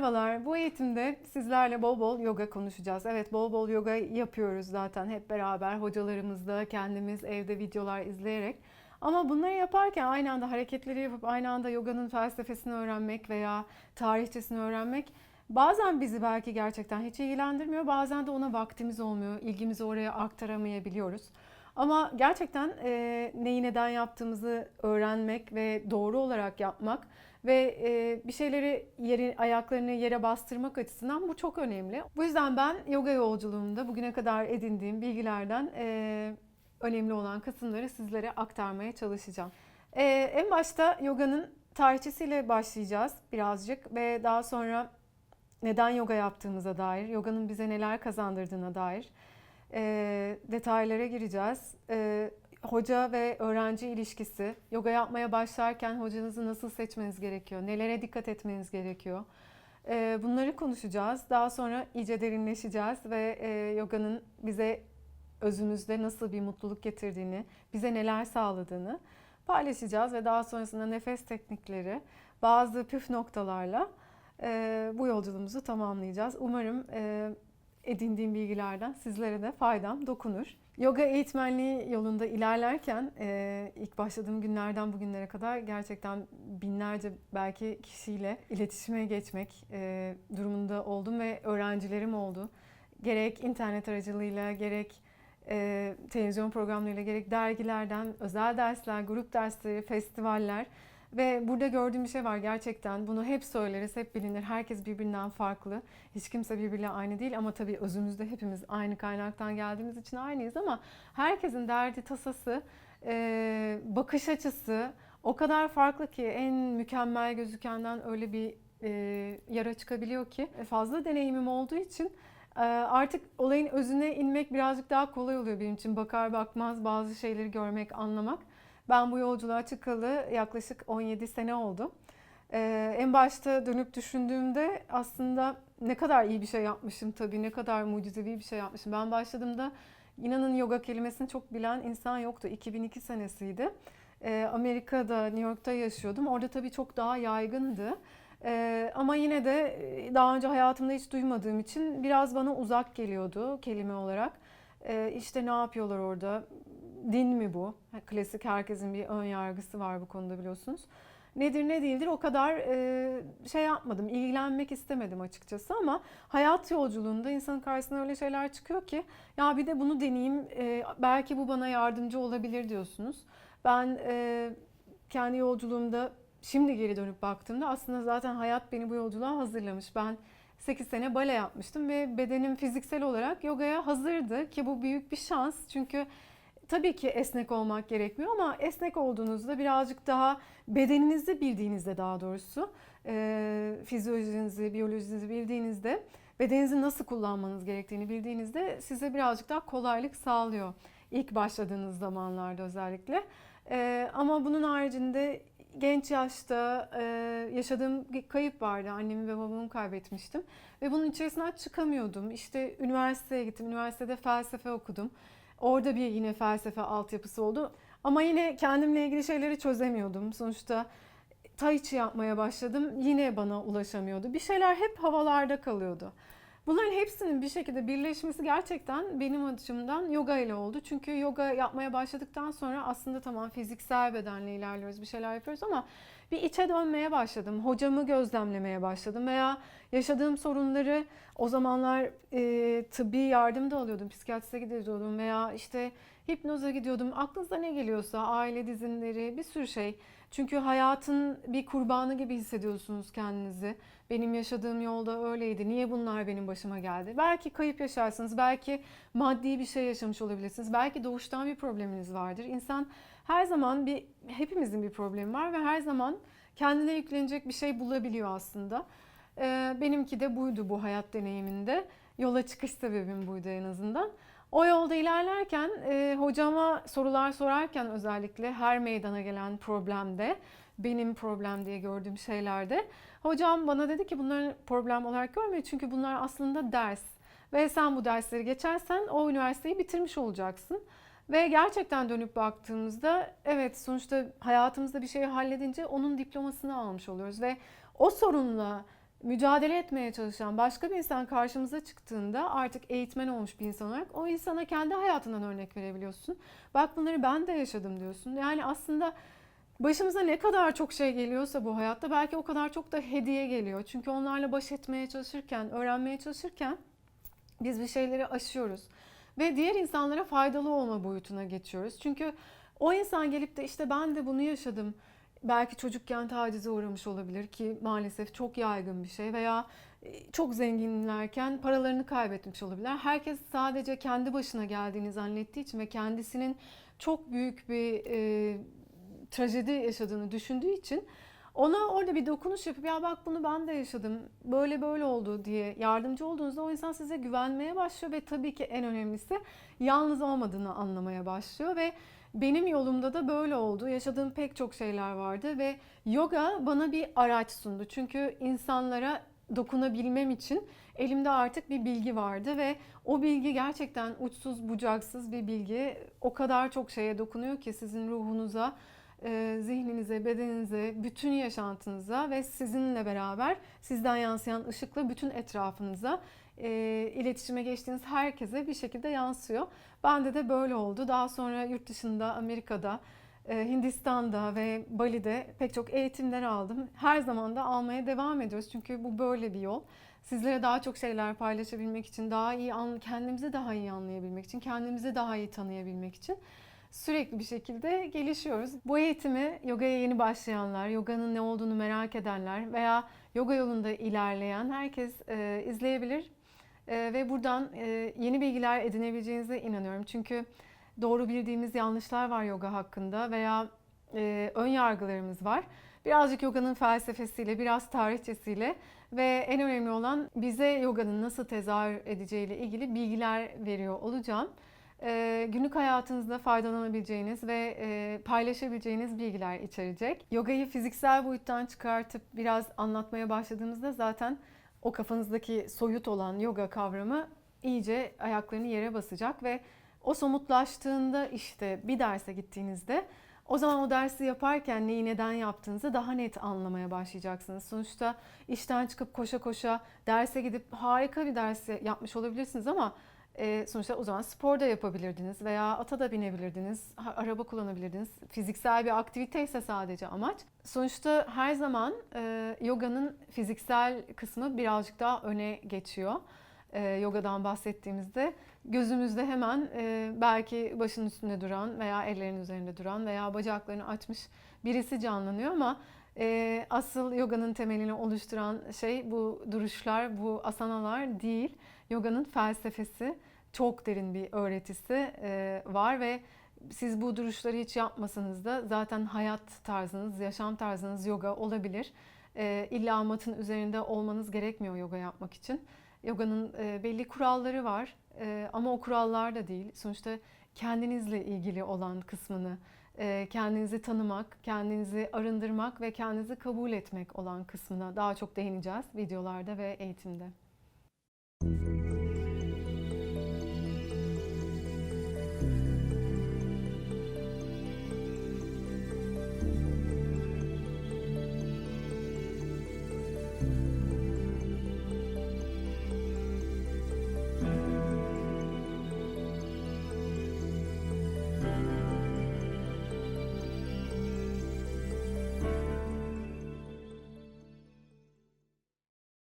Merhabalar. Bu eğitimde sizlerle bol bol yoga konuşacağız. Evet bol bol yoga yapıyoruz zaten hep beraber hocalarımızla kendimiz evde videolar izleyerek. Ama bunları yaparken aynı anda hareketleri yapıp aynı anda yoganın felsefesini öğrenmek veya tarihçesini öğrenmek bazen bizi belki gerçekten hiç ilgilendirmiyor. Bazen de ona vaktimiz olmuyor. ilgimizi oraya aktaramayabiliyoruz. Ama gerçekten e, neyi neden yaptığımızı öğrenmek ve doğru olarak yapmak ve e, bir şeyleri yeri, ayaklarını yere bastırmak açısından bu çok önemli. Bu yüzden ben yoga yolculuğumda bugüne kadar edindiğim bilgilerden e, önemli olan kısımları sizlere aktarmaya çalışacağım. E, en başta yoganın tarihçesiyle başlayacağız birazcık ve daha sonra neden yoga yaptığımıza dair, yoganın bize neler kazandırdığına dair e, detaylara gireceğiz. E, hoca ve öğrenci ilişkisi, yoga yapmaya başlarken hocanızı nasıl seçmeniz gerekiyor, nelere dikkat etmeniz gerekiyor. E, bunları konuşacağız. Daha sonra iyice derinleşeceğiz ve e, yoganın bize özümüzde nasıl bir mutluluk getirdiğini, bize neler sağladığını paylaşacağız ve daha sonrasında nefes teknikleri, bazı püf noktalarla e, bu yolculuğumuzu tamamlayacağız. Umarım e, edindiğim bilgilerden sizlere de faydam dokunur. Yoga eğitmenliği yolunda ilerlerken e, ilk başladığım günlerden bugünlere kadar gerçekten binlerce belki kişiyle iletişime geçmek e, durumunda oldum ve öğrencilerim oldu. Gerek internet aracılığıyla gerek e, televizyon programlarıyla gerek dergilerden özel dersler, grup dersleri, festivaller ve burada gördüğüm bir şey var gerçekten. Bunu hep söyleriz, hep bilinir. Herkes birbirinden farklı. Hiç kimse birbiriyle aynı değil ama tabii özümüzde hepimiz aynı kaynaktan geldiğimiz için aynıyız ama herkesin derdi, tasası, e, bakış açısı o kadar farklı ki en mükemmel gözükenden öyle bir e, yara çıkabiliyor ki E, fazla deneyimim olduğu için artık olayın özüne inmek birazcık daha kolay oluyor benim için. Bakar bakmaz bazı şeyleri görmek, anlamak. Ben bu yolculuğa çıkalı yaklaşık 17 sene oldu. Ee, en başta dönüp düşündüğümde aslında ne kadar iyi bir şey yapmışım tabii, ne kadar mucizevi bir şey yapmışım. Ben başladığımda inanın yoga kelimesini çok bilen insan yoktu. 2002 senesiydi. Ee, Amerika'da, New York'ta yaşıyordum. Orada tabii çok daha yaygındı. Ee, ama yine de e, daha önce hayatımda hiç duymadığım için biraz bana uzak geliyordu kelime olarak. Ee, işte ne yapıyorlar orada? Din mi bu? Klasik herkesin bir ön yargısı var bu konuda biliyorsunuz. Nedir ne değildir o kadar e, şey yapmadım, ilgilenmek istemedim açıkçası ama hayat yolculuğunda insanın karşısına öyle şeyler çıkıyor ki ya bir de bunu deneyeyim e, belki bu bana yardımcı olabilir diyorsunuz. Ben e, kendi yolculuğumda şimdi geri dönüp baktığımda aslında zaten hayat beni bu yolculuğa hazırlamış. Ben 8 sene bale yapmıştım ve bedenim fiziksel olarak yogaya hazırdı ki bu büyük bir şans çünkü tabii ki esnek olmak gerekmiyor ama esnek olduğunuzda birazcık daha bedeninizi bildiğinizde daha doğrusu e, fizyolojinizi, biyolojinizi bildiğinizde bedeninizi nasıl kullanmanız gerektiğini bildiğinizde size birazcık daha kolaylık sağlıyor. İlk başladığınız zamanlarda özellikle. E, ama bunun haricinde genç yaşta e, yaşadığım bir kayıp vardı. Annemi ve babamı kaybetmiştim. Ve bunun içerisinden çıkamıyordum. İşte üniversiteye gittim. Üniversitede felsefe okudum. Orada bir yine felsefe altyapısı oldu. Ama yine kendimle ilgili şeyleri çözemiyordum. Sonuçta tai chi yapmaya başladım. Yine bana ulaşamıyordu. Bir şeyler hep havalarda kalıyordu. Bunların hepsinin bir şekilde birleşmesi gerçekten benim açımdan yoga ile oldu. Çünkü yoga yapmaya başladıktan sonra aslında tamam fiziksel bedenle ilerliyoruz, bir şeyler yapıyoruz ama bir içe dönmeye başladım. Hocamı gözlemlemeye başladım veya yaşadığım sorunları o zamanlar e, tıbbi yardım da alıyordum. Psikiyatriste gidiyordum veya işte hipnoza gidiyordum. Aklınıza ne geliyorsa aile dizinleri bir sürü şey. Çünkü hayatın bir kurbanı gibi hissediyorsunuz kendinizi. Benim yaşadığım yolda öyleydi. Niye bunlar benim başıma geldi? Belki kayıp yaşarsınız, belki maddi bir şey yaşamış olabilirsiniz. Belki doğuştan bir probleminiz vardır. İnsan her zaman bir hepimizin bir problemi var ve her zaman kendine yüklenecek bir şey bulabiliyor aslında. Ee, benimki de buydu bu hayat deneyiminde. Yola çıkış sebebim buydu en azından. O yolda ilerlerken e, hocama sorular sorarken özellikle her meydana gelen problemde benim problem diye gördüğüm şeylerde hocam bana dedi ki bunları problem olarak görme çünkü bunlar aslında ders ve sen bu dersleri geçersen o üniversiteyi bitirmiş olacaksın. Ve gerçekten dönüp baktığımızda evet sonuçta hayatımızda bir şeyi halledince onun diplomasını almış oluyoruz ve o sorunla mücadele etmeye çalışan başka bir insan karşımıza çıktığında artık eğitmen olmuş bir insan olarak o insana kendi hayatından örnek verebiliyorsun. Bak bunları ben de yaşadım diyorsun. Yani aslında başımıza ne kadar çok şey geliyorsa bu hayatta belki o kadar çok da hediye geliyor. Çünkü onlarla baş etmeye çalışırken, öğrenmeye çalışırken biz bir şeyleri aşıyoruz. Ve diğer insanlara faydalı olma boyutuna geçiyoruz. Çünkü o insan gelip de işte ben de bunu yaşadım. Belki çocukken tacize uğramış olabilir ki maalesef çok yaygın bir şey veya e, çok zenginlerken paralarını kaybetmiş olabilirler. Herkes sadece kendi başına geldiğini zannettiği için ve kendisinin çok büyük bir e, trajedi yaşadığını düşündüğü için ona orada bir dokunuş yapıp ya bak bunu ben de yaşadım böyle böyle oldu diye yardımcı olduğunuzda o insan size güvenmeye başlıyor ve tabii ki en önemlisi yalnız olmadığını anlamaya başlıyor ve benim yolumda da böyle oldu. Yaşadığım pek çok şeyler vardı ve yoga bana bir araç sundu. Çünkü insanlara dokunabilmem için elimde artık bir bilgi vardı ve o bilgi gerçekten uçsuz bucaksız bir bilgi. O kadar çok şeye dokunuyor ki sizin ruhunuza, e, zihninize, bedeninize, bütün yaşantınıza ve sizinle beraber sizden yansıyan ışıkla bütün etrafınıza e, iletişime geçtiğiniz herkese bir şekilde yansıyor. Bende de böyle oldu. Daha sonra yurt dışında, Amerika'da, e, Hindistan'da ve Bali'de pek çok eğitimler aldım. Her zaman da almaya devam ediyoruz. Çünkü bu böyle bir yol. Sizlere daha çok şeyler paylaşabilmek için, daha iyi kendimizi daha iyi anlayabilmek için, kendimizi daha iyi tanıyabilmek için sürekli bir şekilde gelişiyoruz. Bu eğitimi yogaya yeni başlayanlar, yoganın ne olduğunu merak edenler veya yoga yolunda ilerleyen herkes e, izleyebilir. E, ve buradan e, yeni bilgiler edinebileceğinize inanıyorum. Çünkü doğru bildiğimiz yanlışlar var yoga hakkında veya e, ön yargılarımız var. Birazcık yoganın felsefesiyle, biraz tarihçesiyle ve en önemli olan bize yoganın nasıl tezahür edeceğiyle ilgili bilgiler veriyor olacağım e, günlük hayatınızda faydalanabileceğiniz ve e, paylaşabileceğiniz bilgiler içerecek. Yogayı fiziksel boyuttan çıkartıp biraz anlatmaya başladığımızda zaten o kafanızdaki soyut olan yoga kavramı iyice ayaklarını yere basacak ve o somutlaştığında işte bir derse gittiğinizde o zaman o dersi yaparken neyi neden yaptığınızı daha net anlamaya başlayacaksınız. Sonuçta işten çıkıp koşa koşa derse gidip harika bir dersi yapmış olabilirsiniz ama e, sonuçta o zaman spor da yapabilirdiniz veya ata da binebilirdiniz, araba kullanabilirdiniz. Fiziksel bir aktivite ise sadece amaç. Sonuçta her zaman e, yoganın fiziksel kısmı birazcık daha öne geçiyor. E, yogadan bahsettiğimizde gözümüzde hemen e, belki başının üstünde duran veya ellerin üzerinde duran veya bacaklarını açmış birisi canlanıyor ama e, asıl yoganın temelini oluşturan şey bu duruşlar, bu asanalar değil. Yoganın felsefesi, çok derin bir öğretisi e, var ve siz bu duruşları hiç yapmasanız da zaten hayat tarzınız, yaşam tarzınız yoga olabilir. E, illa matın üzerinde olmanız gerekmiyor yoga yapmak için. Yoganın e, belli kuralları var ama o kurallar da değil. Sonuçta kendinizle ilgili olan kısmını, kendinizi tanımak, kendinizi arındırmak ve kendinizi kabul etmek olan kısmına daha çok değineceğiz videolarda ve eğitimde. Müzik